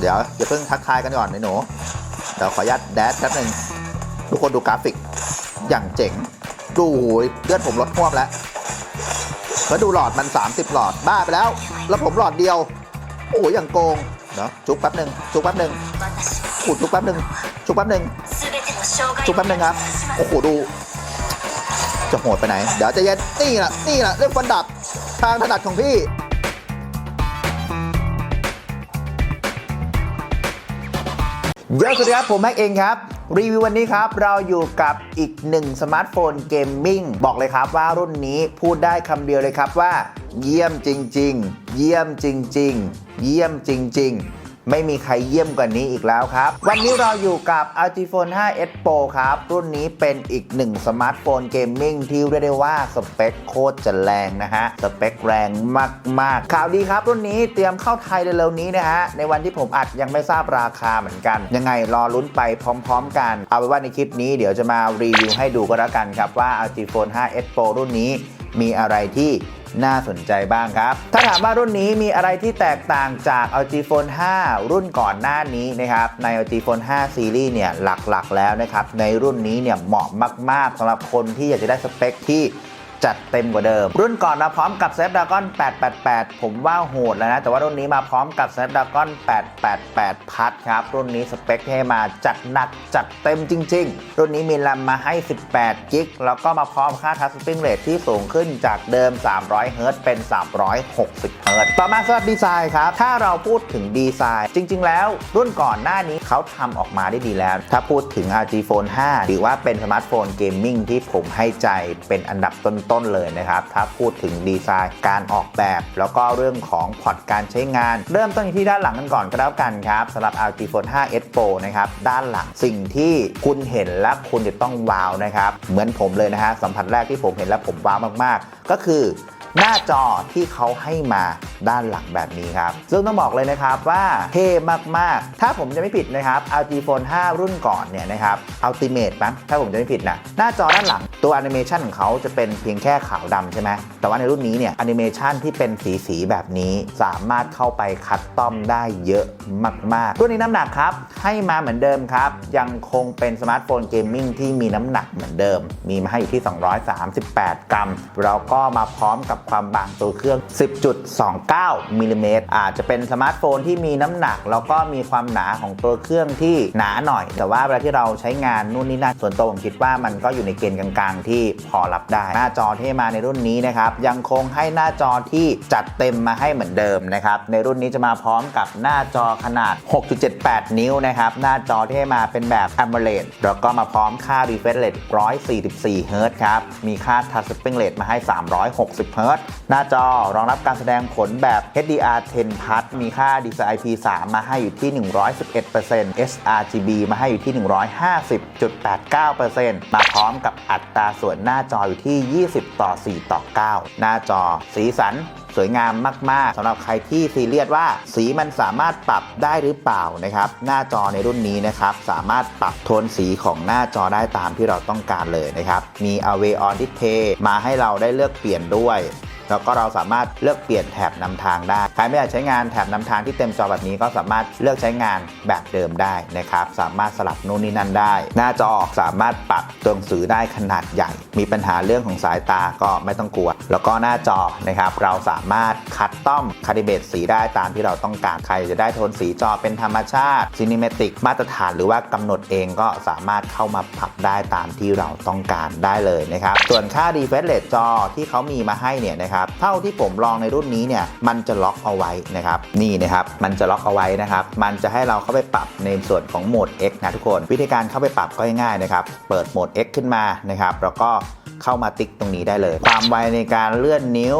เดี๋ยวอย่าเพิ่งทักทายกันก่อนนะหนูเดี๋ยวขออนุญาตแดชแป๊บหนึ่งทุกคนดูกราฟิกอย่างเจ๋ง ดูเลือดผมลดท่วมแล้วแล้วดูหลอดมัน 30 หลอดบ้าไปแล้ว แล้วผมหลอดเดียว โอ้ยอย่างโกงเนาะจุกแป๊บหนึ่งจุกแป๊บหนึ่งอุดจุกแป๊บหนึ่งจุกแป๊บหนึ่งจุกแป๊บหนึ่งครับโอ้โหดู จะโหดไปไหน เดี๋ยวจะเย็นนี่แหละนี่แหละเรื่องฟันดับทางถนัดของพี่ เยสวัสดีครับ ผมแม็กเองครับ รีวิววันนี้ครับ เราอยู่กับอีกหนึ่งสมาร์ทโฟนเกมมิ่งบอกเลยครับว่ารุ่นนี้พูดได้คำเดียวเลยครับว่า เยี่ยมจริง ๆ เยี่ยมจริง ๆ เยี่ยมจริง ๆ ไม่มีใครเยี่ยมกว่านี้อีกแล้วครับ วันนี้เราอยู่กับ LG Phone 5s Pro ครับ รุ่นนี้เป็นอีกหนึ่งสมาร์ทโฟนเกมมิ่งที่เรียกได้ว่าสเปคโคตรจะแรงนะฮะ สเปคแรงมาก ๆ ข่าวดีครับ รุ่นนี้เตรียมเข้าไทยเร็วๆนี้นะฮะ ในวันที่ผมอัดยังไม่ทราบราคาเหมือนกัน ยังไงรอลุ้นไปพร้อม ๆ กัน เอาไว้ว่าในคลิปนี้เดี๋ยวจะมารีวิวให้ดูก็แล้วกันครับว่า LG Phone 5s Pro รุ่นนี้มีอะไรที่ น่าสนใจบ้างครับ ถ้าถามว่ารุ่นนี้มีอะไรที่แตกต่างจาก LG Phone 5 รุ่นก่อนหน้านี้นะครับ ใน LG Phone 5 Series เนี่ยหลักๆแล้วนะครับ ในรุ่นนี้เนี่ยเหมาะมากๆสำหรับคนที่อยากจะได้สเปคที่ จัดเต็มกว่าเดิม รุ่นก่อนมาพร้อมกับ Snapdragon 888 ผมว่าโหดแล้วนะ แต่ว่ารุ่นนี้มาพร้อมกับ Snapdragon 888 Plus ครับ รุ่นนี้สเปคให้มาจัดหนักจัดเต็มจริง ๆ รุ่นนี้มีแรมมาให้ 18กิกแล้วก็มาพร้อมค่าทัชสปริงเรทที่สูงขึ้นจากเดิม 300เฮิรตเป็น 360เฮิรตซ์ต่อมาสำหรับดีไซน์ครับ ถ้าเราพูดถึงดีไซน์ จริง ๆ แล้วรุ่นก่อนหน้านี้เขาทำออกมาได้ดีแล้ว ถ้าพูดถึง RG Phone 5 ถือว่าเป็นสมาร์ทโฟนเกมมิ่งที่ผมให้ใจเป็นอันดับต้นๆเลยนะครับ ถ้าพูดถึงดีไซน์การออกแบบ แล้วก็เรื่องของพอร์ตการใช้งาน เริ่มต้นที่ด้านหลังกันก่อนก็แล้วกันครับสำหรับ LG Phone 5s Pro นะครับด้านหลังสิ่งที่คุณเห็นและคุณจะต้องว้าวนะครับ เหมือนผมเลยนะฮะสัมผัสแรกที่ผมเห็นและผมว้าวมากๆ ก็คือ หน้าจอที่เขาให้มาด้านหลังแบบนี้ครับ ซึ่งต้องบอกเลยนะครับว่าเท่มาก ๆ ถ้าผมจะไม่ผิดนะครับ LG Phone 5 รุ่นก่อนเนี่ยนะครับ Ultimate มั้งถ้าผมจะไม่ผิดนะ หน้าจอด้านหลังตัวแอนิเมชันของเขาจะเป็นเพียงแค่ขาวดำใช่ไหม แต่ว่าในรุ่นนี้เนี่ยแอนิเมชันที่เป็นสีสีๆแบบนี้สามารถเข้าไปคัสตอมได้เยอะมากๆรุ่นนี้น้ำหนักครับ ให้มาเหมือนเดิมครับ ยังคงเป็นสมาร์ทโฟนเกมมิ่งที่มีน้ำหนักเหมือนเดิม มีมาให้อยู่ที่ 238 กรัมแล้วก็มาพร้อมกับความบางตัวเครื่อง 10.29มิลลิเมตรอาจจะเป็นสมาร์ทโฟนที่มีน้ำหนัก แล้วก็มีความหนาของตัวเครื่องที่หนาหน่อย แต่ว่าเวลาที่เราใช้งานนู่นนี่นั่นส่วนตัวผมคิดว่ามันก็อยู่ในเกณฑ์กลางๆ ที่พอรับได้ หน้าจอที่มาในรุ่นนี้นะครับยังคงให้หน้าจอที่จัดเต็มมาให้เหมือนเดิมนะครับในรุ่นนี้จะมาพร้อมกับหน้าจอขนาด 6.78 นิ้วนะครับหน้าจอที่ให้มาเป็นแบบ AMOLED แล้วก็มาพร้อมค่า refresh rate 144เฮิรต์ครับมีค่า touch spring rate มาให้ 360เฮิรตซ์หน้าจอรองรับการแสดงผลแบบ HDR 10 Plus มีค่า DCI IP3 มาให้อยู่ที่ 111% sRGB มาให้อยู่ที่ 150.89%มาพร้อมกับอัตราส่วนหน้าจออยู่ที่ 20 ต่อ 4 ต่อ 9 หน้าจอสีสัน สวยงามมาก ๆสำหรับใครที่ซีเรียสว่า สีมันสามารถปรับได้หรือเปล่านะครับ หน้าจอในรุ่นนี้นะครับสามารถปรับโทนสีของหน้าจอได้ตามที่เราต้องการเลยนะครับมี Away on Display มาให้เราได้เลือกเปลี่ยนด้วย แล้วก็เราสามารถเลือกเปลี่ยนแถบนำทางได้ ใครไม่อยากใช้งานแถบนำทางที่เต็มจอแบบนี้ก็สามารถเลือกใช้งานแบบเดิมได้นะครับ สามารถสลับนู่นนี่นั่นได้ หน้าจอสามารถปรับตัวหนังสือได้ขนาดใหญ่ มีปัญหาเรื่องของสายตาก็ไม่ต้องกลัว แล้วก็หน้าจอนะครับ เราสามารถคัดต้อมคาลิเบตสีได้ตามที่เราต้องการ ใครจะได้โทนสีจอเป็นธรรมชาติซินิเมติกมาตรฐานหรือว่ากำหนดเองก็สามารถเข้ามาปรับได้ตามที่เราต้องการได้เลยนะครับ ส่วนค่า refresh rate จอที่เขามีมาให้เนี่ยนะครับเท่าที่ผมลองในรุ่นนี้เนี่ยมันจะล็อกเอาไว้นะครับนี่นะครับมันจะล็อกเอาไว้นะครับมันจะให้เราเข้าไปปรับในส่วนของโหมด X นะทุกคน วิธีการเข้าไปปรับก็ง่ายๆนะครับเปิดโหมด X ขึ้นมานะครับแล้วก็เข้ามาติ๊กตรงนี้ได้เลย ความไวในการเลื่อนนิ้ว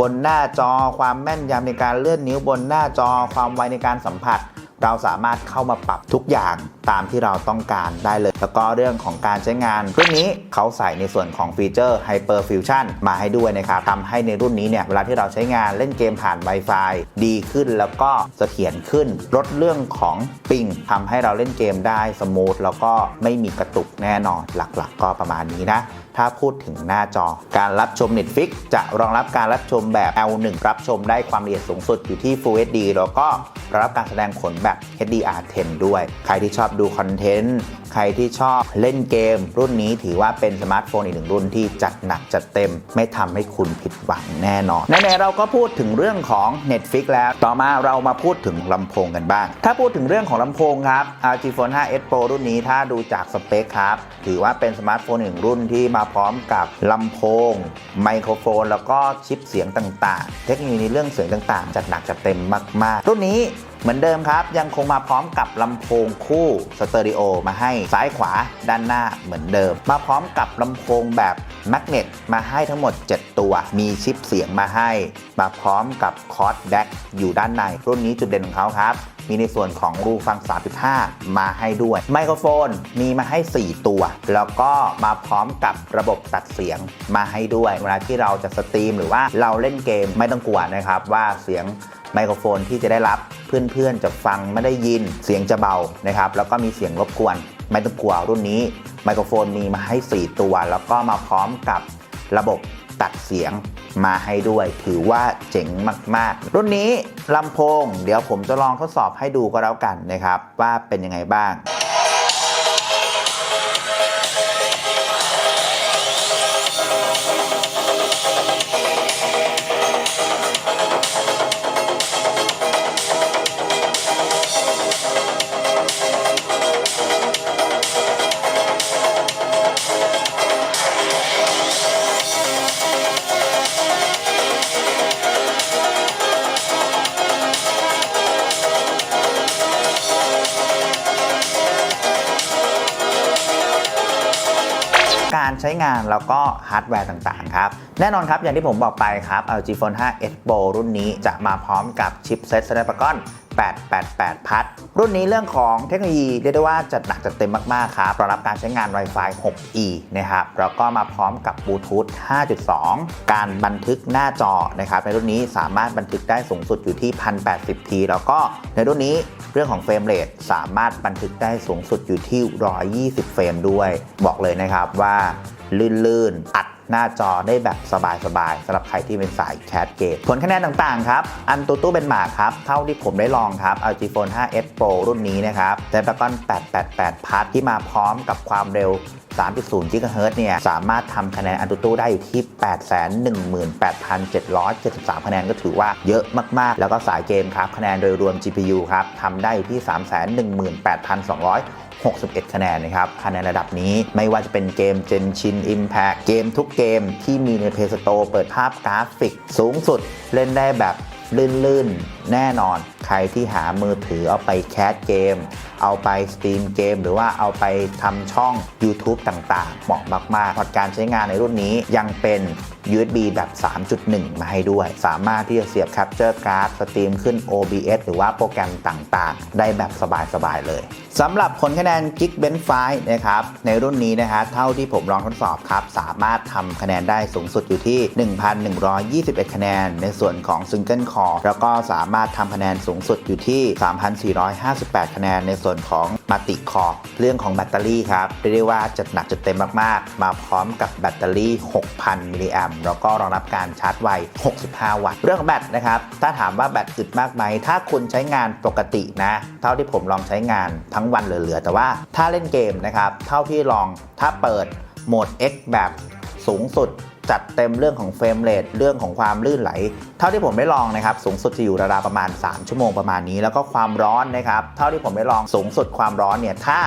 บนหน้าจอ ความแม่นยำในการเลื่อนนิ้วบนหน้าจอ ความไวในการสัมผัส เราสามารถเข้ามาปรับทุกอย่างตามที่เราต้องการได้เลย แล้วก็เรื่องของการใช้งานรุ่นนี้เขาใส่ในส่วนของฟีเจอร์ Hyper Fusion มาให้ด้วยนะครับทำให้ในรุ่นนี้เนี่ยเวลาที่เราใช้งานเล่นเกมผ่าน Wi-Fi ดีขึ้นแล้วก็เสถียรขึ้น ลดเรื่องของปิงทำให้เราเล่นเกมได้สมูทแล้วก็ไม่มีกระตุกแน่นอนหลักๆ ก็ประมาณนี้นะถ้าพูดถึงหน้าจอ การรับชม Netflix จะรองรับการรับชมแบบ L1 รับชมได้ความละเอียดสูงสุดอยู่ที่ Full HD แล้วก็รองรับการแสดงผลแบบ HDR10 ด้วย ใครที่ชอบดูคอนเทนต์ ใครที่ชอบเล่นเกม รุ่นนี้ถือว่าเป็นสมาร์ทโฟนอีกหนึ่งรุ่นที่จัดหนักจัดเต็ม ไม่ทำให้คุณผิดหวังแน่นอนไหนๆเราก็พูดถึงเรื่องของ Netflix แล้ว ต่อมาเรามาพูดถึงลำโพงกันบ้าง ถ้าพูดถึงเรื่องของลำโพงครับ LG Phone 5s Pro รุ่นนี้ถ้าดูจากสเปคครับ ถือว่าเป็นสมาร์ทโฟนหนึ่งรุ่นที่มาพร้อมกับลำโพง ไมโครโฟน แล้วก็ชิปเสียงต่างๆ เทคโนโลยีในเรื่องเสียงต่างๆ จัดหนักจัดเต็มมาก ๆ รุ่นนี้ เหมือนเดิมครับ ยังคงมาพร้อมกับลำโพงคู่สเตอริโอมาให้ซ้ายขวาด้านหน้าเหมือนเดิม มาพร้อมกับลำโพงแบบแมกเนตมาให้ทั้งหมด 7 ตัว มีชิปเสียงมาให้ มาพร้อมกับคอร์ดแดกอยู่ด้านใน รุ่นนี้จุดเด่นของเขาครับมีในส่วนของรูฟัง 3.5 มาให้ด้วย ไมโครโฟนมีมาให้ 4 ตัว แล้วก็มาพร้อมกับระบบตัดเสียงมาให้ด้วย เวลาที่เราจะสตรีมหรือว่าเราเล่นเกมไม่ต้องกลัวนะครับว่าเสียง ไมโครโฟนที่จะได้รับเพื่อนๆจะฟังไม่ได้ยินเสียงจะเบานะครับ แล้วก็มีเสียงรบกวนไม่ต้องกลัวรุ่นนี้ไมโครโฟนมีมาให้ 4 ตัว แล้วก็มาพร้อมกับระบบตัดเสียงมาให้ด้วย ถือว่าเจ๋งมาก ๆ รุ่นนี้ลำโพง เดี๋ยวผมจะลองทดสอบให้ดูก็แล้วกันนะครับ ว่าเป็นยังไงบ้าง งานแล้วก็ฮาร์ดแวร์ต่างๆครับ แน่นอนครับ อย่างที่ผมบอกไปครับ LG Phone 5 S Pro รุ่นนี้จะมาพร้อมกับชิปเซ็ต Snapdragon 888 พัทรุ่นนี้เรื่องของเทคโนโลยีเรียกได้ว่าจัดหนักจัดเต็มมากๆครับรองรับการใช้งาน Wi-Fi 6E นะครับ แล้วก็มาพร้อมกับบลูทูธ 5.2 การบันทึกหน้าจอนะครับ ในรุ่นนี้สามารถบันทึกได้สูงสุดอยู่ที่ 1080p แล้วก็ในรุ่นนี้เรื่องของเฟรมเรทสามารถบันทึกได้สูงสุดอยู่ที่ 120 เฟรมด้วย บอกเลยนะครับว่า ลื่นๆ อัดหน้าจอได้แบบสบายๆสำหรับใครที่เป็นสายแคสเกมผลคะแนนต่างๆครับ อันตูตู้เป็นหมากครับ เท่าที่ผมได้ลองครับ LG Phone 5s Pro รุ่นนี้นะครับ Snapdragon 888พัทที่มาพร้อมกับความเร็ว 3.0 GHz เนี่ยสามารถทำคะแนนอันตูตู้ได้อยู่ที่ 818,773 คะแนนก็ถือว่าเยอะมาก ๆ แล้วก็สายเกมครับคะแนนโดยรวม GPU ครับทำได้อยู่ที่ 318,200 61 คะแนนนะครับ คะแนนระดับนี้ไม่ว่าจะเป็นเกม Genshin Impact เกมทุกเกมที่มีใน Play Store เปิดภาพกราฟิกสูงสุดเล่นได้แบบลื่นๆ แน่นอน ใครที่หามือถือเอาไปแคสเกม เอาไปสตรีมเกม หรือว่าเอาไปทำช่อง YouTube ต่างๆ เหมาะมากๆพอร์ตการใช้งานในรุ่นนี้ยังเป็น USB แบบ 3.1 มาให้ด้วย สามารถที่จะเสียบ Capture Card สตรีมขึ้น OBS หรือว่าโปรแกรมต่างๆ ได้แบบสบายๆเลยสำหรับผลคะแนน Geekbench 5นะครับ ในรุ่นนี้นะฮะเท่าที่ผมลองทดสอบครับ สามารถทำคะแนนได้สูงสุดอยู่ที่ 1,121 คะแนน ในส่วนของ Single Core แล้วก็สามารถทำคะแนนสูงสุดอยู่ที่ 3,458 คะแนนในส่วนของ Multi Core เรื่องของแบตเตอรี่ครับเรียกได้ว่าจัดหนักจัดเต็มมากๆ มาพร้อมกับแบตเตอรี่ 6,000 มิลลิแอมป์แล้วก็รองรับการชาร์จไว 65 วัตต์ เรื่องของแบตนะครับ ถ้าถามว่าแบตอึดมากไหม ถ้าคุณใช้งานปกตินะ เท่าที่ผมลองใช้งานทั้งวันเหลือๆ แต่ว่าถ้าเล่นเกมนะครับ เท่าที่ลองถ้าเปิดโหมด X แบบสูงสุด จัดเต็มเรื่องของเฟรมเรทเรื่องของความลื่นไหล เท่าที่ผมได้ลองนะครับ สูงสุดจะอยู่ราวๆประมาณ 3 ชั่วโมงประมาณนี้ แล้วก็ความร้อนนะครับ เท่าที่ผมได้ลองสูงสุดความร้อนเนี่ยถ้า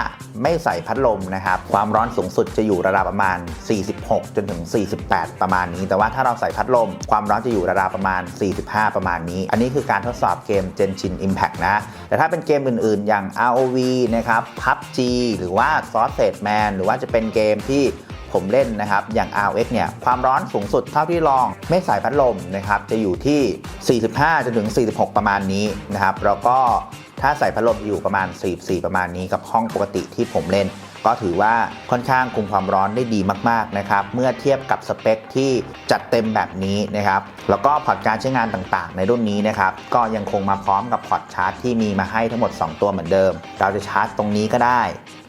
ไม่ใส่พัดลมนะครับ ความร้อนสูงสุดจะอยู่ราวๆประมาณ 46 จนถึง 48 ประมาณนี้ แต่ว่าถ้าเราใส่พัดลม ความร้อนจะอยู่ราวๆประมาณ 45 ประมาณนี้ อันนี้คือการทดสอบเกม Genshin Impact นะ แต่ถ้าเป็นเกมอื่นๆ อย่าง ROV นะครับ PUBG หรือว่า Sausage Man หรือว่าจะเป็นเกมที่ ผมเล่นนะครับ อย่าง RX เนี่ย ความร้อนสูงสุดเท่าที่ลองไม่ใส่พัดลมนะครับ จะอยู่ที่ 45จนถึง 46 ประมาณนี้นะครับ แล้วก็ถ้าใส่พัดลมอยู่ประมาณ 44 ประมาณนี้กับห้องปกติที่ผมเล่น ก็ถือว่าค่อนข้างคุมความร้อนได้ดีมากๆนะครับ เมื่อเทียบกับสเปคที่จัดเต็มแบบนี้นะครับ แล้วก็พอร์ตการใช้งานต่างๆ ในรุ่นนี้นะครับ ก็ยังคงมาพร้อมกับพอร์ตชาร์จที่มีมาให้ทั้งหมด 2 ตัวเหมือนเดิม เราจะชาร์จตรงนี้ก็ได้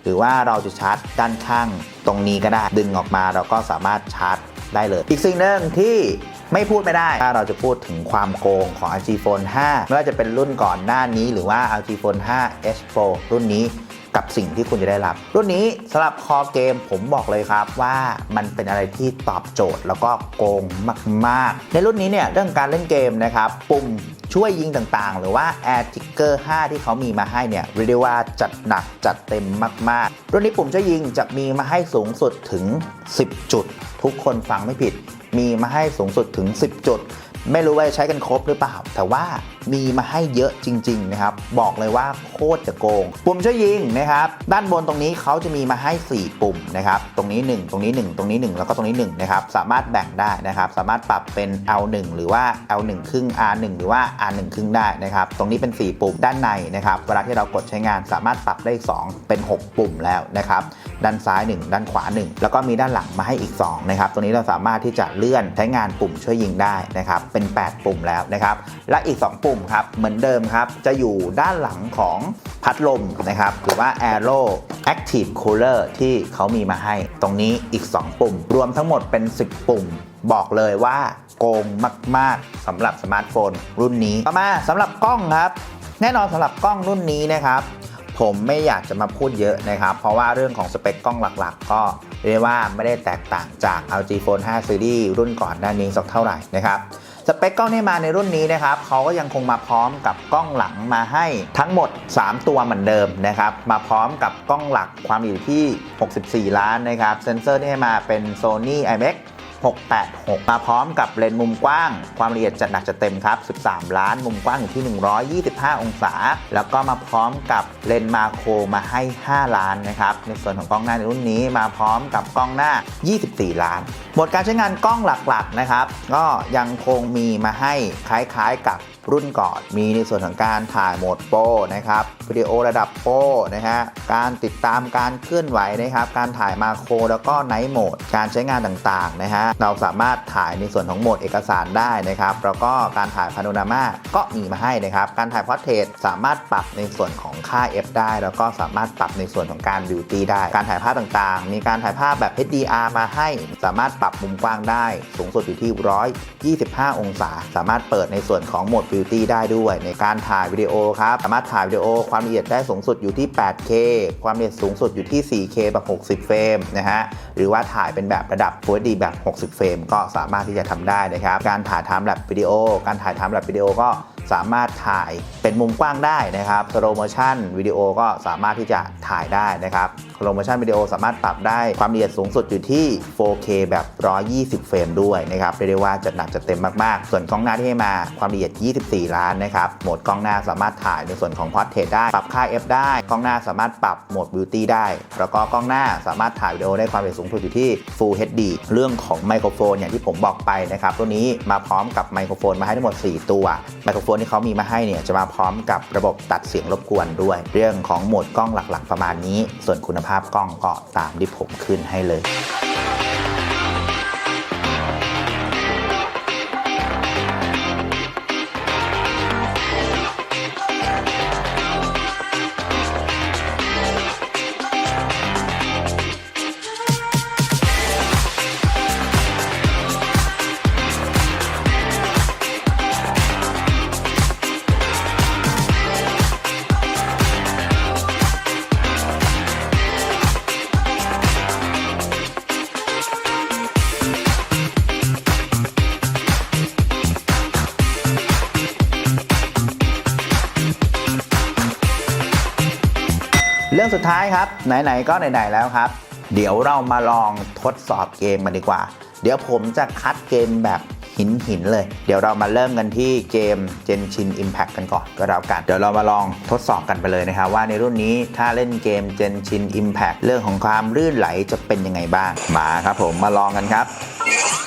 หรือว่าเราจะชาร์จด้านข้างตรงนี้ก็ได้ ดึงออกมาเราก็สามารถชาร์จได้เลย อีกสิ่งหนึ่งที่ไม่พูดไม่ได้ ถ้าเราจะพูดถึงความโกงของ LG Phone 5 ไม่ว่าจะเป็นรุ่นก่อนหน้านี้ หรือว่า LG Phone 5 S Pro รุ่นนี้กับสิ่งที่คุณจะได้รับ รุ่นนี้สำหรับคอเกมผมบอกเลยครับว่ามันเป็นอะไรที่ตอบโจทย์แล้วก็โกงมาก ๆ ในรุ่นนี้เนี่ยเรื่องการเล่นเกมนะครับ ปุ่ม ช่วยยิงต่างๆ หรือว่า Air Ticker 5 ที่เขามีมาให้เนี่ยเรียกได้ว่าจัดหนักจัดเต็มมากๆ รุ่นนี้ปุ่มช่วยยิงจะมีมาให้สูงสุดถึง 10 จุด ทุกคนฟังไม่ผิด มีมาให้สูงสุดถึง 10 จุด ไม่รู้ว่าใช้กันครบหรือเปล่า แต่ว่ามีมาให้เยอะจริง ๆ นะครับ บอกเลยว่าโคตรจะโกง ปุ่มช่วยยิงนะครับ ด้านบนตรงนี้เขาจะมีมาให้ 4 ปุ่มนะครับ ตรงนี้ 1 ตรงนี้ 1 ตรงนี้ 1 แล้วก็ตรงนี้1นะครับ สามารถแบ่งได้นะครับ สามารถปรับเป็น L1 หรือว่า L1 ครึ่ง R1 หรือว่า R1 ครึ่งได้นะครับ ตรงนี้เป็น 4 ปุ่มด้านในนะครับ เวลาที่เรากดใช้งานสามารถปรับได้อีก2เป็น 6 ปุ่มแล้วนะครับ ด้านซ้าย 1 ด้านขวา 1 แล้วก็มีด้านหลังมาให้อีก 2 นะครับ ตรงนี้เราสามารถที่จะเลื่อนใช้งานปุ่มช่วยยิงได้นะครับ เป็น 8 ปุ่มแล้วนะครับ และอีก 2 ปุ่มครับ เหมือนเดิมครับ จะอยู่ด้านหลังของพัดลมนะครับหรือว่า Aero Active Cooler ที่เขามีมาให้ตรงนี้อีก 2 ปุ่ม รวมทั้งหมดเป็น 10 ปุ่ม บอกเลยว่าโกงมาก ๆสำหรับสมาร์ทโฟน รุ่นนี้ต่อมาสำหรับกล้องครับ แน่นอนสำหรับกล้องรุ่นนี้นะครับผมไม่อยากจะมาพูดเยอะนะครับ เพราะว่าเรื่องของสเปคกล้องหลักๆ ก็เรียกว่าไม่ได้แตกต่างจาก LG Phone 5 Series รุ่นก่อนหน้านี้สักเท่าไหร่นะครับ สเปคกล้องที่มาในรุ่นนี้นะครับเขาก็ยังคงมาพร้อมกับกล้องหลังมาให้ทั้งหมด 3 ตัวเหมือนเดิมนะครับมาพร้อมกับกล้องหลักความอยู่ที่ 64 ล้านนะครับเซนเซอร์ที่ให้มาเป็น Sony IMX 686 มาพร้อมกับเลนส์มุมกว้าง ความละเอียดจัดหนักจัดเต็มครับ 13 ล้าน มุมกว้างอยู่ที่ 125 องศา แล้วก็มาพร้อมกับเลนส์มาโครมาให้ 5 ล้านนะครับ ในส่วนของกล้องหน้าในรุ่นนี้มาพร้อมกับกล้องหน้า 24 ล้าน หมดการใช้งานกล้องหลักๆนะครับ ก็ยังคงมีมาให้คล้ายๆกับ รุ่นก่อน มีในส่วนของการถ่ายโหมดโปรนะครับวิดีโอระดับโปรนะฮะการติดตามการเคลื่อนไหวนะครับ การถ่ายมาโครแล้วก็ไนท์โหมด การใช้งานต่างๆนะฮะเราสามารถถ่ายในส่วนของโหมดเอกสารได้นะครับ แล้วก็การถ่ายพาโนรามาก็มีมาให้นะครับ การถ่ายพอร์เทรตสามารถปรับในส่วนของค่า F ได้ แล้วก็สามารถปรับในส่วนของการบิวตี้ได้ การถ่ายภาพต่างๆ มีการถ่ายภาพแบบ HDR มาให้ สามารถปรับมุมกว้างได้ สูงสุดอยู่ที่ 125 องศา สามารถเปิดในส่วนของโหมดบิตี้ได้ด้วยในการถ่ายวิดีโอครับ สามารถถ่ายวิดีโอความละเอียดได้สูงสุดอยู่ที่ 8K ความละเอียดสูงสุดอยู่ที่ 4K แบบ 60 เฟรมนะฮะ หรือว่าถ่ายเป็นแบบระดับ Full HD แบบ 60 เฟรมก็สามารถที่จะทำได้นะครับ การถ่ายทำแบบวิดีโอ การถ่ายทำแบบวิดีโอก็ สามารถถ่ายเป็นมุมกว้างได้นะครับ slow motion วิดีโอก็สามารถที่จะถ่ายได้นะครับ slow motion วิดีโอสามารถปรับได้ความละเอียดสูงสุดอยู่ที่ 4K แบบ 120 เฟรมด้วยนะครับเรียกได้ว่าจัดหนักจัดเต็มมากๆ ส่วนกล้องหน้าที่ให้มาความละเอียด 24 ล้านนะครับโหมดกล้องหน้าสามารถถ่ายในส่วนของ portrait ได้ปรับค่า f ได้กล้องหน้าสามารถปรับโหมด beauty ได้แล้วก็กล้องหน้าสามารถถ่ายวิดีโอได้ความละเอียดสูงสุดอยู่ที่ full HD เรื่องของไมโครโฟนอย่างที่ผมบอกไปนะครับตัวนี้มาพร้อมกับไมโครโฟนมาให้ทั้งหมด 4 ตัวไมโครโฟนที่เขามีมาให้เนี่ยจะมาพร้อมกับระบบตัดเสียงรบกวนด้วย เรื่องของโหมดกล้องหลักๆ ประมาณนี้ ส่วนคุณภาพกล้องก็ตามที่ผมขึ้นให้เลย รื่องสุดท้ายครับ ไหนๆก็ไหนๆแล้วครับ เดี๋ยวเรามาลองทดสอบเกมกันดีกว่า เดี๋ยวผมจะคัดเกมแบบหินหินๆเลย เดี๋ยวเรามาเริ่มกันที่เกม Genshin Impact กันก่อนก็แล้วกันเดี๋ยวเรามาลองทดสอบกันไปเลยนะครับ ว่าในรุ่นนี้ถ้าเล่นเกม Genshin Impact เรื่องของความลื่นไหลจะเป็นยังไงบ้างมาครับผมมาลองกันครับ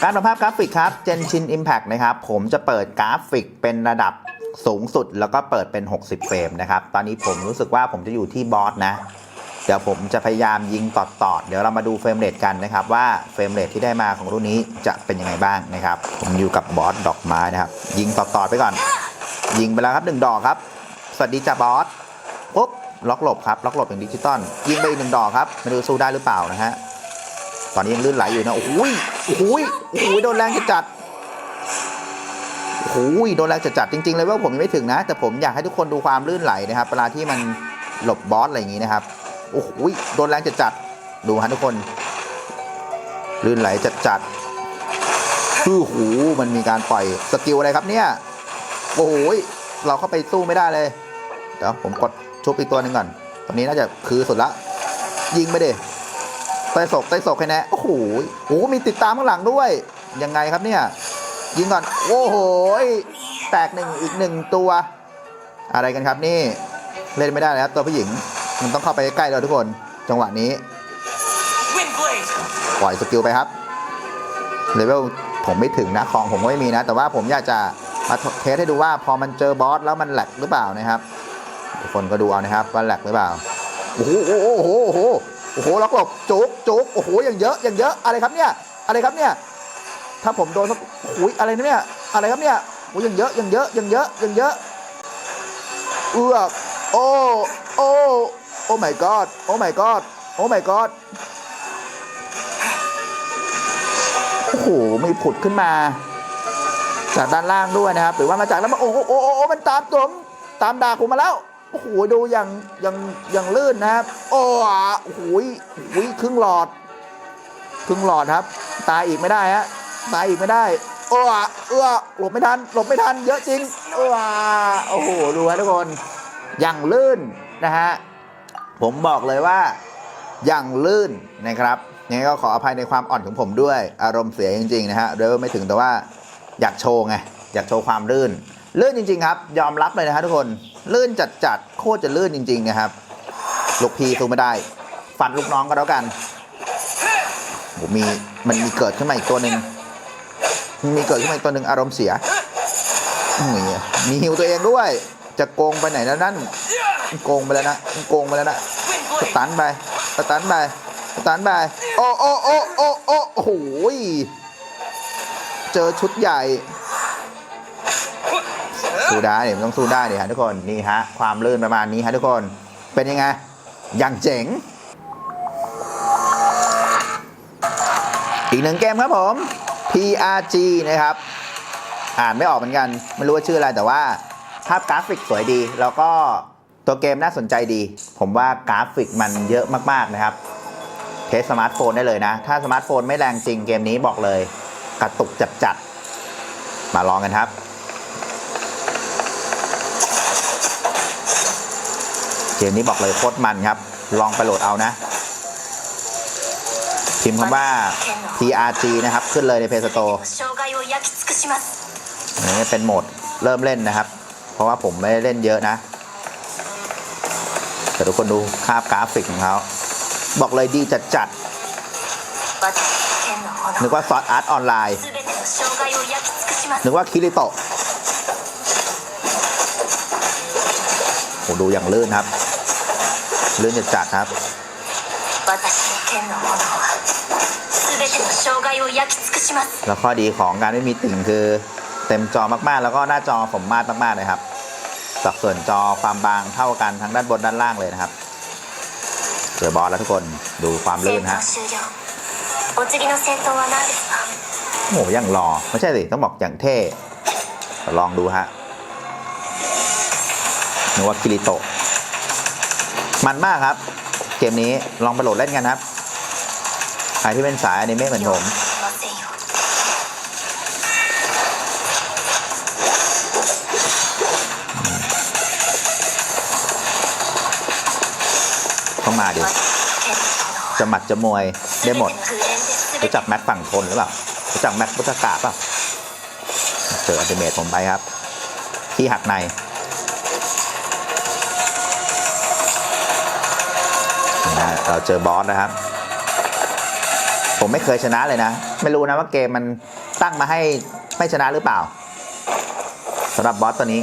การปรับภาพกราฟิกครับ Genshin Impact นะครับผมจะเปิดกราฟิกเป็นระดับ สูงสุดแล้วก็เปิดเป็น 60 เฟรมนะครับ ตอนนี้ผมรู้สึกว่าผมจะอยู่ที่บอสนะ เดี๋ยวผมจะพยายามยิงตอดตอดๆ เดี๋ยวเรามาดูเฟรมเรทกันนะครับ ว่าเฟรมเรทที่ได้มาของรุ่นนี้จะเป็นยังไงบ้างนะครับ ผมอยู่กับบอสดอกไม้นะครับ ยิงตอดตอดๆไปก่อน ยิงไปแล้วครับหนึ่งดอกครับ สวัสดีจ้าบอสปุ๊บล็อกหลบครับล็อกหลบอย่างดิจิตอลยิงไปอีกหนึ่งดอกครับไม่รู้สู้ได้หรือเปล่านะฮะตอนนี้ยังลื่นไหลอยู่นะโอ้ยโอ้ยโอ้ยโดนแรงจัด โอ้ยโดนแรงจัดๆจริงๆเลยว่าผมยังไม่ถึงนะ แต่ผมอยากให้ทุกคนดูความลื่นไหลนะครับเวลาที่มันหลบบอสอะไรอย่างนี้นะครับโอ้โหยโดนแรงจัดๆดูฮะทุกคน ลื่นไหลจัดๆคือหูมันมีการปล่อยสกิลอะไรครับเนี่ยโอ้โหยเราเข้าไปสู้ไม่ได้เลยเดี๋ยวผมกดชุบอีกตัวหนึ่งก่อนตอนนี้น่าจะคือสุดละ ยิงไปเดิไต้ศกไต้ศกให้แน่โอ้โหยโอ้โหมีติดตามข้างหลังด้วยยังไงครับเนี่ย ยิงก่อน โอ้โหแตกหนึ่งอีกหนึ่งตัว อะไรกันครับนี่ เล่นไม่ได้แล้วตัวผู้หญิง มันต้องเข้าไปใกล้เราทุกคน จังหวะนี้ ปล่อยสกิลไปครับเลเวลผมไม่ถึงนะของผมก็ไม่มีนะ แต่ว่าผมอยากจะมาเทสให้ดูว่าพอมันเจอบอสแล้วมันแหลกหรือเปล่านะครับ ทุกคนก็ดูเอานะครับว่าแหลกหรือเปล่า โอ้โหโอ้โหโอ้โหโอ้โหโอ้โหล็อกหลบจุกจุกโอ้โหอย่างเยอะอย่างเยอะอะไรครับเนี่ยอะไรครับเนี่ย ถ้าผมโดนสักโอ้โหอะไรนะเนี่ย อะไรครับเนี่ยโอ้ยอย่างเยอะอย่างเยอะอย่างเยอะอย่างเยอะ เอือกโอ้โอ้โอ้ my god โอ้ my god โอ้ my god โอ้โหมีผุดขึ้นมา จากด้านล่างด้วยนะครับ หรือว่ามาจากแล้วมาโอ้โหโอ้โอ้มันตามตัวผมตามด่าผมมาแล้วโอ้โหดูอย่างอย่างอย่างลื่นนะครับ โอ้โอ้โหโอ้โหครึ่งหลอด ครึ่งหลอดครับ ตายอีกไม่ได้ฮะ ตายอีกไม่ได้โอ้เออหลบไม่ทันหลบไม่ทันเยอะจริงเออโอ้โหดูฮะทุกคนอย่างลื่นนะฮะผมบอกเลยว่าอย่างลื่นนะครับยังไงก็ขออภัยในความอ่อนของผมด้วย อารมณ์เสียจริงๆนะฮะเริ่มไม่ถึงแต่ว่าอยากโชว์ไงอยากโชว์ความลื่น ลื่นจริง ๆ ครับ ยอมรับเลยนะฮะทุกคนลื่นจัดๆโคตรจะลื่นจริง ๆ นะครับ ลูกพีสู้ไม่ได้ฟันลูกน้องก็แล้วกันผมมีมันมีเกิดขึ้นมาอีกตัวหนึ่ง มีเกิดขึ้นมาอีกตัวหนึ่งอารมณ์เสียมีหิวตัวเองด้วย จะโกงไปไหนแล้วนั่นโกงไปแล้วนะโกงไปแล้วนะสตันไปสตันไปสตันไปโอ้โอ้โอ้โอ้โอ้โหยเจอชุดใหญ่สู้ได้เนี่ยต้องสู้ได้เนี่ยฮะทุกคนนี่ฮะความลื่นประมาณนี้ฮะทุกคนเป็นยังไงอย่างเจ๋งอีกหนึ่งเกมครับผม PRG นะครับ อ่านไม่ออกเหมือนกัน ไม่รู้ว่าชื่ออะไรแต่ว่าภาพกราฟิกสวยดี แล้วก็ตัวเกมน่าสนใจดี ผมว่ากราฟิกมันเยอะมากๆนะครับ เทสสมาร์ทโฟนได้เลยนะ ถ้าสมาร์ทโฟนไม่แรงจริงเกมนี้บอกเลย กระตุกจัดๆ มาลองกันครับ เกมนี้บอกเลยโคตรมันครับ ลองไปโหลดเอานะ พิมพ์คำว่า TRG นะครับ ขึ้นเลยในเพจสโตร์นี่เป็นโหมดเริ่มเล่นนะครับ เพราะว่าผมไม่ได้เล่นเยอะนะแต่ทุกคนดูภาพกราฟิกของเขาบอกเลยดีจัดจัดนึกว่าซอสอาร์ตออนไลน์นึกว่าคิริโตะโหดูอย่างลื่นครับ ลื่นจัดจัดครับ แล้วข้อดีของการไม่มีติ่งคือเต็มจอมากๆ แล้วก็หน้าจอสมมาตรมากๆเลยครับสัดส่วนจอความบางเท่ากันทั้งด้านบนด้านล่างเลยนะครับเจอบอลแล้วทุกคนดูความลื่นฮะโอ้โหยังรอไม่ใช่สิต้องบอกอย่างเท่ลองดูฮะนึกว่ากิริโตะมันมากครับ เกมนี้ลองไปโหลดเล่นกันครับ ใครที่เป็นสายอันนี้ไม่เหมือนผมเข้ามาดิจะหมัดจะมวยได้หมด รู้จักแม็กฝั่งทนหรือเปล่า รู้จักแม็กพุทธกาเปล่า เจออัลติเมทผมไปครับ ที่หักในเราเจอบอสนะครับ ผมไม่เคยชนะเลยนะ ไม่รู้นะว่าเกมมันตั้งมาให้ไม่ชนะหรือเปล่าสำหรับบอสตัวนี้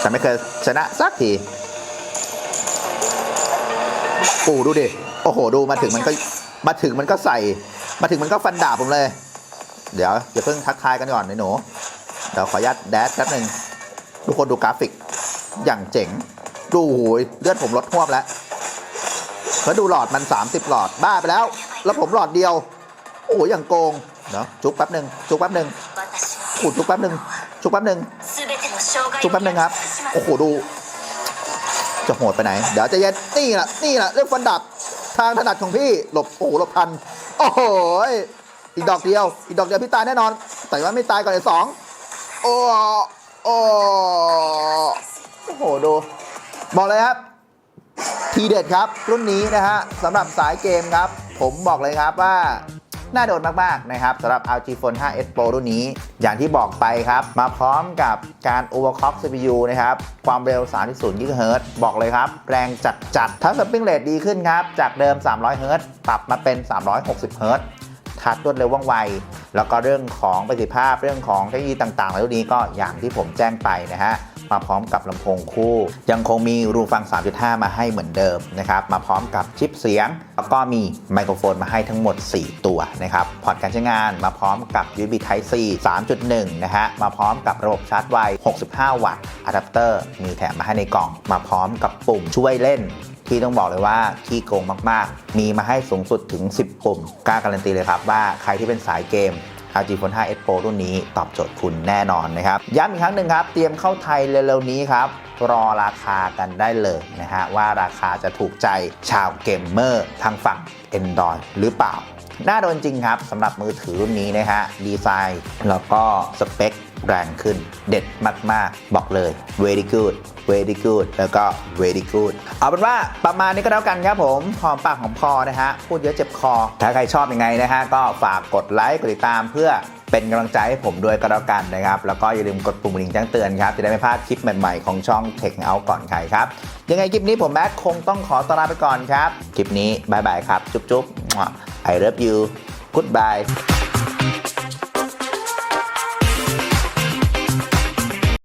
แต่ไม่เคยชนะสักทีปูดูดิ โอ้โห ดูมาถึงมันก็มาถึงมันก็ใส่ มาถึงมันก็ฟันดาบผมเลย เดี๋ยวอย่าเพิ่งทักทายกันก่อนไอ้หนู เดี๋ยวขออนุญาตแดชแป๊บหนึ่งทุกคนดูกราฟิกอย่างเจ๋ง ดูโอ้ยเลือดผมลดท่วมแล้วแล้วดูหลอดมัน 30 หลอดบ้าไปแล้ว แล้วผมหลอดเดียว โอ้ยอย่างโกงเนาะจุกแป๊บหนึ่งจุกแป๊บหนึ่งขูดจุกแป๊บหนึ่งจุกแป๊บหนึ่งจุกแป๊บหนึ่งครับโอ้โหดู จะโหดไปไหน เดี๋ยวจะเย็นนี่แหละนี่แหละเรื่องฟันดับทางถนัดของพี่หลบโอ้หลบทันโอ้โหอีกดอกเดียว อีกดอกเดียวพี่ตายแน่นอน แต่ว่าไม่ตายก่อนเลยสองโอ้โอ้โอ้โหดูบอกเลยครับ ทีเด็ดครับรุ่นนี้นะฮะสำหรับสายเกมครับ ผมบอกเลยครับว่าน่าโดนมาก ๆ นะครับสำหรับ LG Phone 5s Pro รุ่นนี้ อย่างที่บอกไปครับ มาพร้อมกับการ Overclock CPU นะครับ ความเร็ว 3.0 GHz บอกเลยครับ แรงจัดจัดๆทั้ง Sampling Rate ดีขึ้นครับ จากเดิม 300 Hz ปรับมาเป็น 360 Hz ทัดรวดเร็วว่องไว แล้วก็เรื่องของประสิทธิภาพเรื่องของเทคโนโลยีต่างๆในรุ่นนี้ก็อย่างที่ผมแจ้งไปนะฮะ มาพร้อมกับลำโพงคู่ ยังคงมีรูฟัง 3.5 มาให้เหมือนเดิมนะครับมาพร้อมกับชิปเสียง แล้วก็มีไมโครโฟนมาให้ทั้งหมด 4 ตัวนะครับพอร์ตการใช้งานมาพร้อมกับ USB Type C 3.1 นะฮะมาพร้อมกับระบบชาร์จไว 65 วัตต์อะแดปเตอร์มีแถมมาให้ในกล่อง มาพร้อมกับปุ่มช่วยเล่นที่ต้องบอกเลยว่าขี้โกงมาก ๆ มีมาให้สูงสุดถึง 10 ปุ่ม กล้าการันตีเลยครับว่าใครที่เป็นสายเกม LG Phone 5s Pro รุ่นนี้ตอบโจทย์คุณแน่นอนนะครับ ย้ำอีกครั้งหนึ่งครับ เตรียมเข้าไทยเร็วๆนี้ครับ รอราคากันได้เลยนะฮะว่าราคาจะถูกใจชาวเกมเมอร์ทางฝั่ง Android หรือเปล่า น่าโดนจริงครับสำหรับมือถือรุ่นนี้นะฮะดีไซน์แล้วก็สเปคแรงขึ้นเด็ดมาก ๆ บอกเลย very good very good แล้วก็ very good เอาเป็นว่าประมาณนี้ก็แล้วกันครับผมหอมปากหอมคอนะฮะ พูดเยอะเจ็บคอ ถ้าใครชอบยังไงนะฮะ ก็ฝากกดไลค์ กดติดตามเพื่อเป็นกำลังใจให้ผมด้วยก็แล้วกันนะครับ แล้วก็อย่าลืมกดปุ่มกระดิ่งแจ้งเตือนครับ จะได้ไม่พลาดคลิปใหม่ๆของช่อง Tech Out ก่อนใครครับ ยังไงคลิปนี้ผมแมทคงต้องขอตลาไปก่อนครับ คลิปนี้บายบายครับ จุ๊บๆ I love you goodbye